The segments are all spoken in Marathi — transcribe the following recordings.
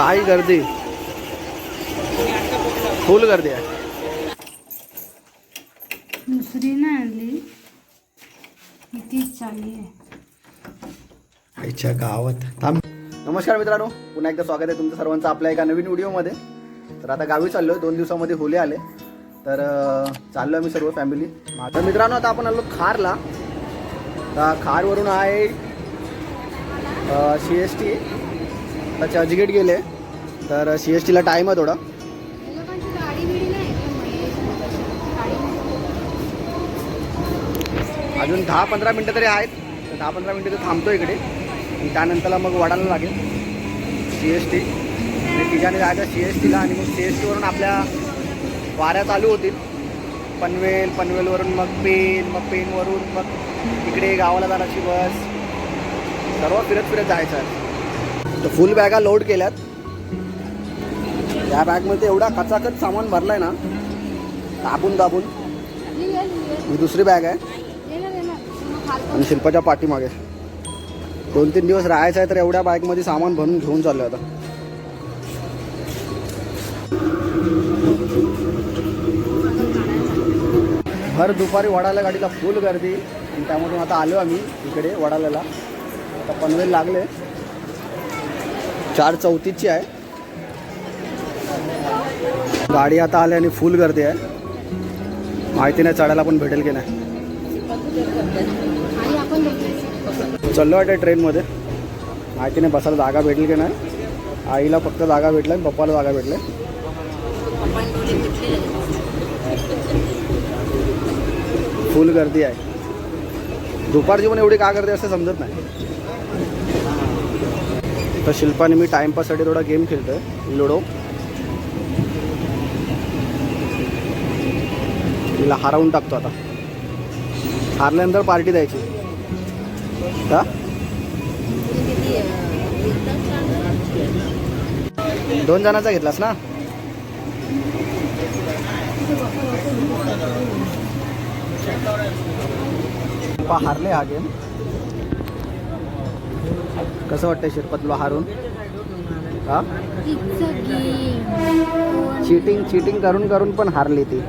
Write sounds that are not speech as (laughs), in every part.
काय गर्दी? फुल गर्दी आहे. दुसरी आणली. ही तीच चालली आहे. आईच्या गावात. थांब. नमस्कार मित्रांनो पुन्हा एकदा स्वागत आहे तुमचं सर्वांचं आपल्या एका नवीन व्हिडिओमध्ये. तर आता गावी चाललो आहे दोन दिवसामध्ये होली आले. तर चाललो आम्ही सर्व फॅमिली माझा मित्रांनो आता आपण आलो खारला. आता खारवरून आहे सी एस टी आता चर्चगेट गेले. तर सी एस टीला टाईम आहे थोडा. अजून दहा पंधरा मिनटं तरी आहेत. तर दहा पंधरा मिनटं तर थांबतो इकडे. आणि त्यानंतरला मग वडायला लागेल. सी एस टी ठिकाणी जायचं सी एस टीला आणि मग सी एस टीवरून आपल्या वाऱ्या चालू होतील. पनवेल पनवेलवरून मग पेन मग पेनवरून मग इकडे गावाला जाण्याची बस. सर्व फिरत फिरत जायचं आहे. तर फुल बॅगा लोड केल्यात. या बॅगमध्ये एवढा कचाकच सामान भरला आहे ना दाबून दाबून. ही दुसरी बॅग आहे. आणि शिल्पाच्या पाठीमागे. दोन तीन दिवस राहायचं आहे तर एवढ्या बाईकमध्ये सामान भरून घेऊन चाललो आता. भर दुपारी वडाला गाडीला फुल गर्दी. आणि त्यामधून आता आलो आम्ही इकडे वडाल्याला. आता पनवेल लागले. चार चौतीसची आहे. गाडी आता आली आणि फुल गर्दी आहे. माहिती नाही चढायला पण भेटेल की नाही. चाललो वाटतं ट्रेनमध्ये माहिती नाही बसायला जागा भेटली की नाही. आईला फक्त जागा भेटला आणि पप्पाला जागा भेटले फुल गर्दी आहे. दुपारची पण एवढी का गर्दी असते समजत नाही. तर शिल्पाने मी टाइमपाससाठी थोडा गेम खेळतोय लुडो तिला हरवून टाकतो आता. हारल्यानंतर पार्टी द्यायची. का दोन जणांचा घेतलास ना? हारले हा गेम कसं वाटतंय शिरपत तुला हारून? हा? चिटिंग चिटिंग करून करून पण हारली ती.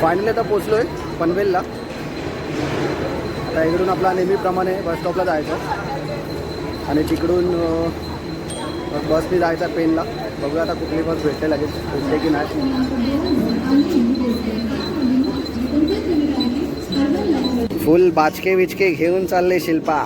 फायनली आता पोचलो आहे पनवेलला. आता इकडून आपला नेहमीप्रमाणे बस स्टॉपला जायचं. आणि तिकडून बसने जायचा पेनला बघूया आता कुठली बस भेटते लगेच भेटते की नाही. फुल बाचके बिचके घेऊन चालले शिल्पा.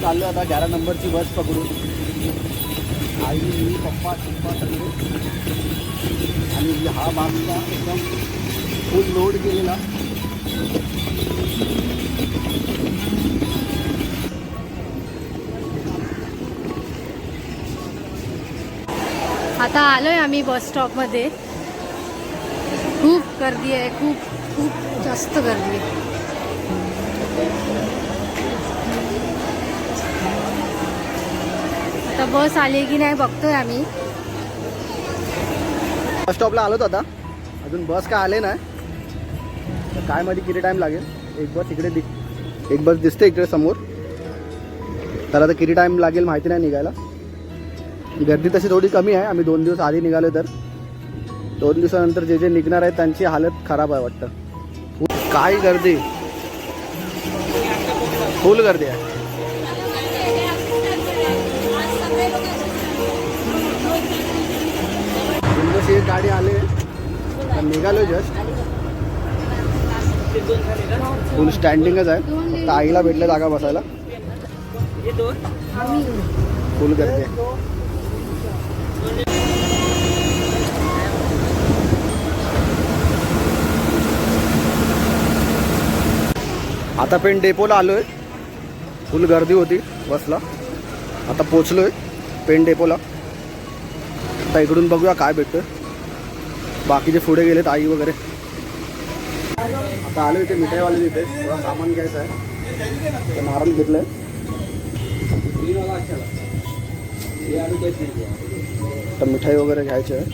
चाललो आता ग्यारा नंबरची बस पकडून. आई मी पप्पा चप्पा सगळे. आणि हा मागचा एकदम फुल लोड केलेला आता आलोय आम्ही बस स्टॉपमध्ये खूप गर्दी आहे खूप खूप जास्त गर्दी आहे. आता बस आली की नाही बघतोय आम्ही. बस स्टॉपला आलोत आता. अजून बस काय आले नाही. तर काय मध्ये किती टाईम लागेल. एक बस इकडे दि एक बस दिसते इकडे समोर. तर आता किती टाईम लागेल माहिती नाही निघायला. गर्दी तशी थोडी कमी आहे. आम्ही दोन दिवस आधी निघालो तर. दोन दिवसानंतर जे जे निघणार आहेत त्यांची हालत खराब आहे वाटतं. काय गर्दी. फुल गर्दी आहे. एक गाडी आले. निघालो जस्ट फुल स्टँडिंगच आहे. फक्त आईला भेटलं जागा बसायला. फुल गर्दी आहे. आता पेन डेपोला आलो आहे फुल गर्दी होती बसला. आता पोचलो आहे पेन डेपोला आता इकडून बघूया काय भेटतं बाकीचे पुढे गेलेत आई वगैरे. आता आलो इथे मिठाईवाले तिथे थोडं सामान घ्यायचं आहे. ते नारळ घेतलंय. तर मिठाई वगैरे घ्यायची आहे.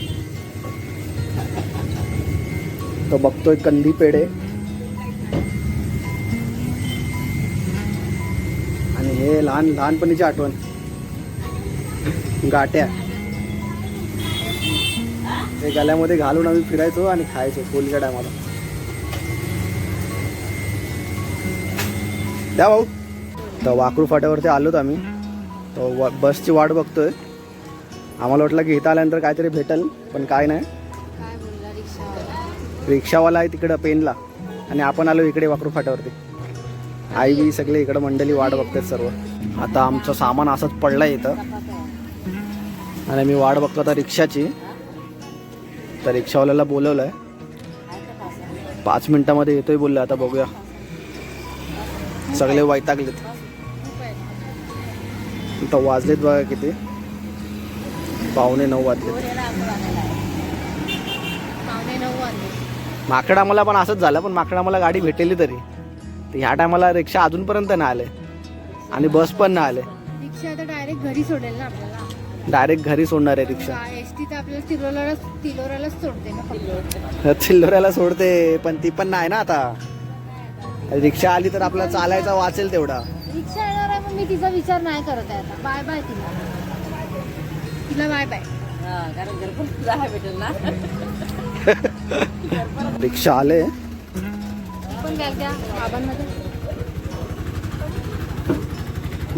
तर बघतोय कंदी पेढे. आणि हे लहान लहानपणीची आठवण. गाट्या. ते गळ्यामध्ये घालून आम्ही फिरायचो आणि खायचो होलीच्या टायमाला द्या भाऊ तर वाकरू फाट्यावरती आलोत आम्ही. तर बसची वाट बघतोय. आम्हाला वाटलं की इथं आल्यानंतर काहीतरी भेटेल पण काय नाही. रिक्षावाला? आहे तिकडं पेनला. आणि आपण आलो इकडे वाकरू फाट्यावरती. आई बी सगळे इकडं मंडळी वाट बघतात सर्व. आता आमचं सामान असंच पडलंय इथं. आणि मी वाट बघतो आता रिक्षाची. तर रिक्षावाल्याला बोलवलं आहे पाच मिनिटामध्ये येतोय बोललं आता बघूया. सगळे वैतागलेत. आता वाजलेत बघा किती. पावणे नऊ वाजले पावणे माकडा मला पण असंच झालं पण माकडा मला गाडी भेटेली तरी. तर ह्या टायमाला रिक्षा अजूनपर्यंत नाही आले. आणि बस पण नाही आले. रिक्षा आता डायरेक्ट घरी सोडेल ना आपल्याला. डायरेक्ट घरी सोडणार आहे रिक्षा. एस टी तर आपल्याला तिलोरालाच सोडते ना फक्त. चिल्लोऱ्याला सोडते पण ती पण नाही ना आता. रिक्षा आली तर आपला चालायचा वाचेल तेवढा. रिक्षा येणार आहे पण मी तिचा विचार नाही करत आहे आता. बाय बाय तिला. तिला बाय बाय कारण घरपोच राहा भेटेल ना. (laughs) रिक्षा आले. पण बॅग द्या बाबांमध्ये.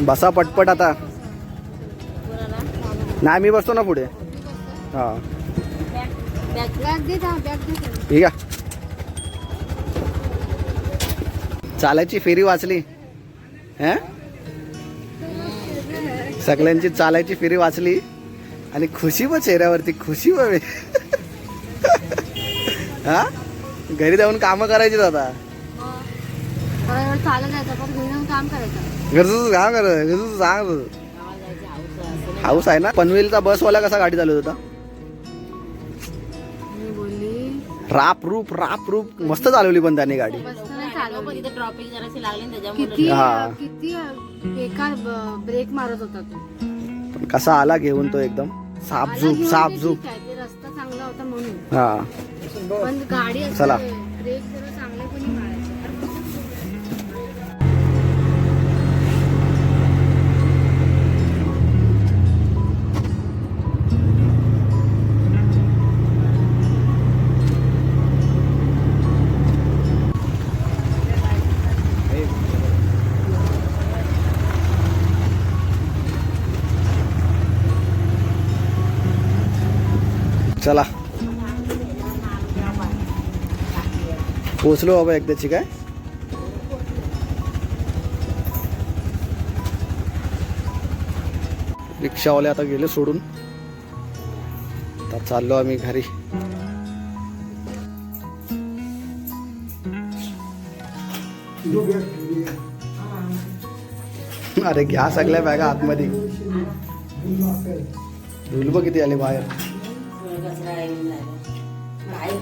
बसा पटपट आता. नाही मी बसतो ना पुढे. हा. ठीक आहे. चालायची फेरी वाचली. हं? सगळ्यांची चालायची फेरी वाचली. आणि खुशी व चेहऱ्यावरती खुशी व (laughs) हा? घरी जाऊन कामं करायची आता. घरी जाऊन काम करायचं कर घरचं सांग हाऊस आहे ना? पनवेलचा बसवाला कसा गाडी चालवत होता? मी बोलली राप रूप राप रूप. मस्त चालवली पण त्याने गाडी. मस्त नाही पण चालवली इथे ट्रॉफिक जराशी लागली ना त्याच्यामुळे किती हा. किती बेकार ब्रेक मारत होता तो. पण कसा आला घेऊन तो एकदम? घेऊन ते सापझूप ठीक आहे, ते रस्ता चांगला होता म्हणून. हा. पण गाडी चला. ब्रेक जरा चांगलेपणी चला. पोचलो बाबा एकदाची काय रिक्षावाले आता गेले सोडून. आता चाललो आम्ही घरी. अरे घ्या सगळ्या बॅगा आतमध्ये. धुलब किती आले बाहेर.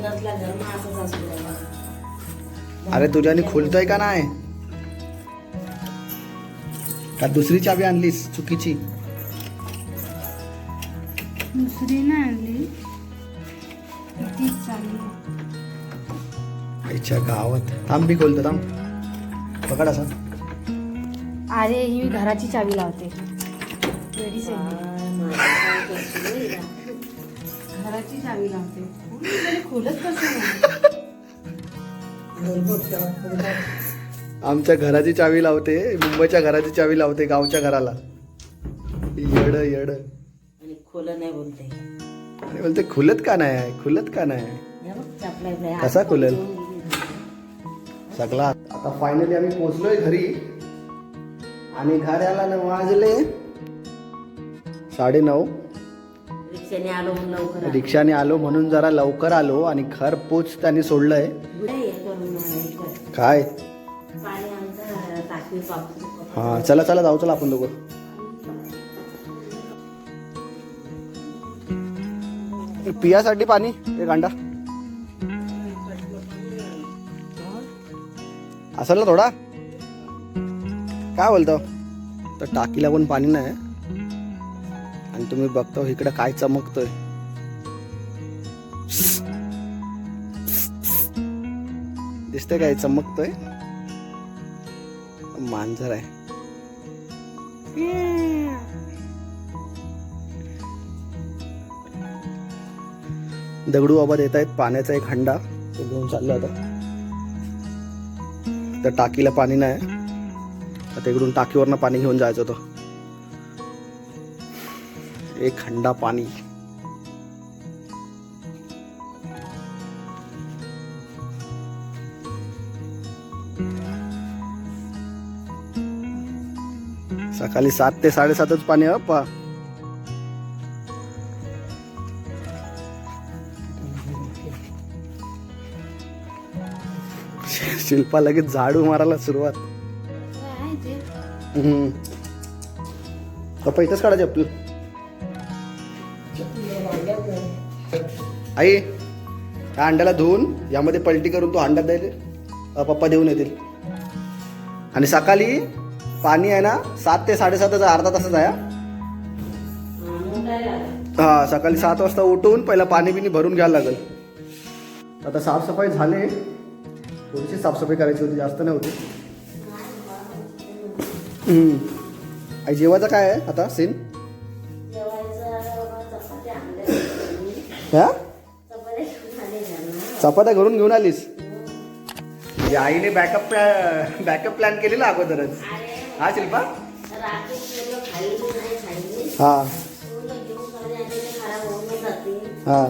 असंच असतो. अरे तुझ्याने खुलतोय का नाही? का दुसरी चावी आणलीस चुकीची? दुसरी नाही आणली. तीच चालली आईच्या गावात. थांब खोलतो थांब. पकड असा. अरे ही मी घराची चावी लावते? घराची चावी लावते. आमच्या घराची चावी लावते मुंबईच्या घराची चावी लावते गावच्या घराला. येड येड. आणि खोलं नाही बोलते. आणि बोलते खुलत का नाही? खुलत का नाही. कसा खुलेल? सगळा. आता फायनली आम्ही पोहोचलोय घरी. आणि घराला न वाजले साडे नऊ रिक्षाने आलो म्हणून लवकर आलो. रिक्षाने आलो म्हणून जरा लवकर आलो आणि घर पोच त्यांनी सोडलंय. पुढे हे करून हे कर. काय? पाणी आमचं टाकी पाऊस हा चला चला जाऊ चला आपण दोघं. पियासाठी पाणी एक अंडा असेल ना थोडा? काय बोलतो? तर टाकीला पण पाणी नाही. आणि तुम्ही बघतो हो, इकडे काय चमकतोय. दिसतंय काय? चमकतोय? मांजर आहे. दगडू बाबा देत आहेत पाण्याचा एक हंडा. तो घेऊन चालला होता तर टाकीला पाणी नाही. तिकडून टाकीवरनं पाणी घेऊन जायचं होतं. एक हंडा पाणी. सकाळी सात ते साडेसातच पाणी आहे पा शिल्पा लगेच झाडू मारायला सुरुवात. हम्म. इथंच काढा चप्पल आई या अंड्याला धुवून यामध्ये पलटी करून तो अंडा द्यायला पप्पा देऊन येतील. आणि सकाळी पाणी आहे ना सात ते साडेसातच अर्धा तासच आहे हा. हा सकाळी सात वाजता उठून पहिला पाणी बिनी भरून घ्यायला लागेल. आता साफसफाई झाली. थोडीशी साफसफाई करायची होती जास्त नाही होती हम्म. आई जेवायचं काय आहे आता सीन? हा? चपात्या घरून घेऊन आलीस. म्हणजे आईने बॅकअप बॅकअप प्लॅन केलेला अगोदरच. हा शिल्पा? हा. हा.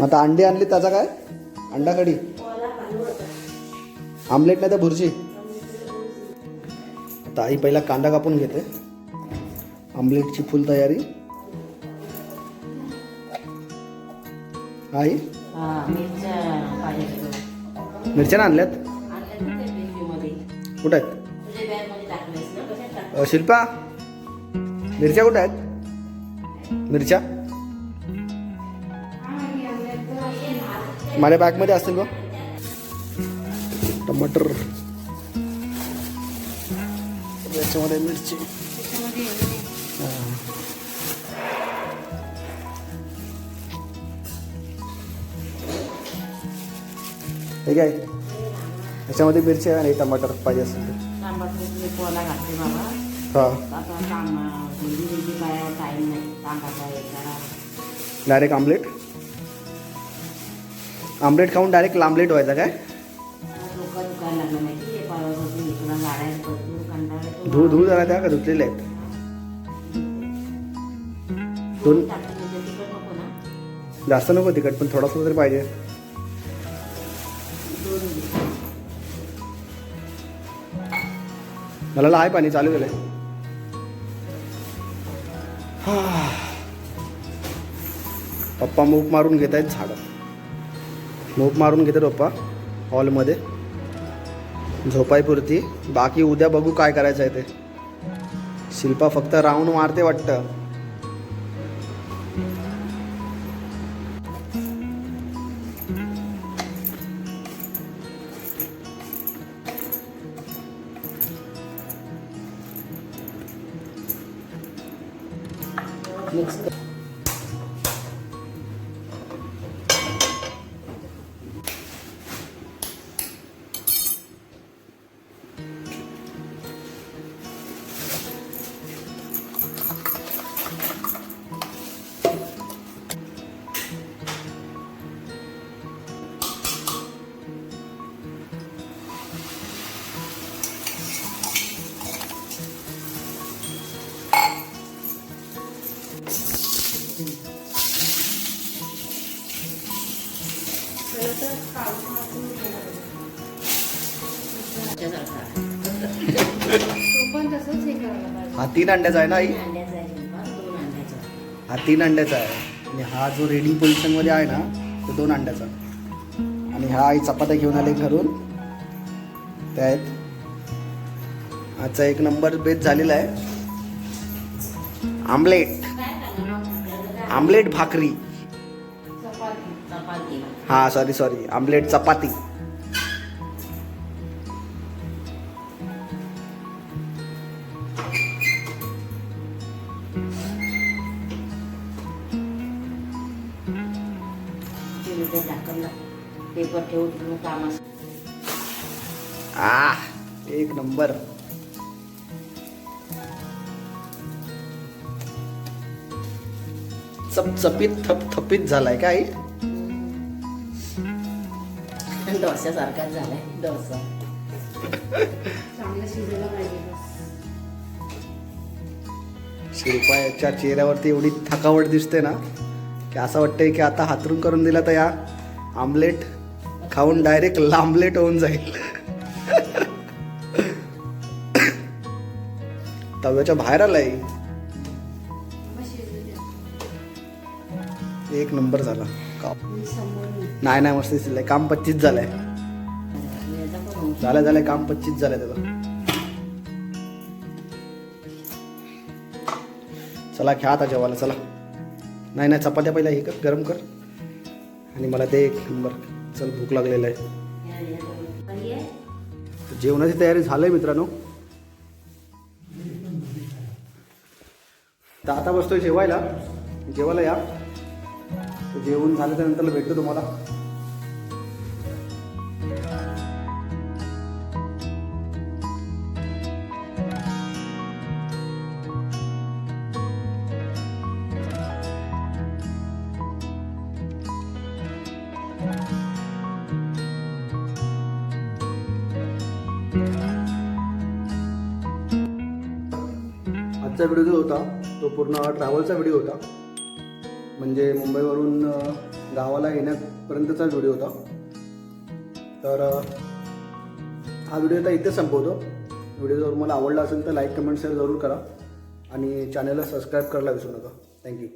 मग आता अंडे आणली त्याचा काय? अंडा कढी आमलेट नाही तर भुर्जी आता आई पहिला कांदा कापून घेते. आमलेटची फुल तयारी. आई? मिरच्या आणल्यात? कुठं आहेत? शिल्पा? मिरच्या कुठं आहेत? मिरच्या? माझ्या बॅगमध्ये असतील टमाटर. याच्यामध्ये मिरची. हे काय? याच्यामध्ये मिरची आणि टमाटर पाहिजे असेल तर. हा. Direct omelette? आमलेट खाऊन डायरेक्ट लांबलेट व्हायचा काय? धू धू जरा त्या का? धुतलेले आहेत. दोन म्हणजे जास्त नको तिखट पण थोडासा तरी पाहिजे. मला आहे पाणी चालू केलंय पप्पा मूग मारून घेत आहेत झाडं. मूग मारून घेतात पप्पा हॉलमध्ये. झोपायपुरती. बाकी उद्या बघू काय करायचं आहे ते. शिल्पा फक्त राऊंड मारते वाटतं. हा तीन अंड्याचा आहे ना आई? हा तीन अंड्याचा आहे. आणि हा जो रेडी पोझिशनमध्ये आहे ना तो दोन अंड्याचा. आणि हा आई चपात्या घेऊन आले घरून. त्या आहेत आजचा एक नंबर बेस झालेला आहे. आमलेट. आमलेट भाकरी. हा सॉरी सॉरी आमलेट चपाती. ते पेपर ठेवून काम आ एक नंबर. चपचपीत थपथपीत झालाय काय? डोस्यासारखाच झालाय. डोसा. चांगलं शिजायला पाहिजे. शिरपायाच्या चेहऱ्यावरती एवढी थकावट दिसते ना की असं वाटतंय की आता हातरून करून दिला तर या आमलेट खाऊन डायरेक्ट लांबलेट होऊन जाईल. तव्याच्या बाहेर आलाय. एक नंबर झाला. का- नाही. नाही मस्त दिसलंय काम पच्चीस झालंय. झालं झालंय काम पच्चीस झालंय त्याचं. चला घ्या आता जेवायला चला. नाही नाही चपात्या पहिल्या हे कर गरम कर. आणि मला ते एक नंबर. चल भूक लागलेलं आहे. जेवणाची तयारी झालंय मित्रांनो. तर आता बसतोय जेवायला. जेवायला या. जेवण झालं त्यानंतर भेटतो तुम्हाला. आजचा व्हिडिओ जो होता तो पूर्ण ट्रॅव्हलचा व्हिडिओ होता. म्हणजे मुंबईवरून गावाला येण्यापर्यंतचा व्हिडिओ होता. तर हा व्हिडिओ आता इथे संपवतो. व्हिडिओ जर तुम्हाला आवडला असेल तर लाईक कमेंट शेअर जरूर करा. आणि चॅनलला सबस्क्राईब करायला विसरू नका. थँक्यू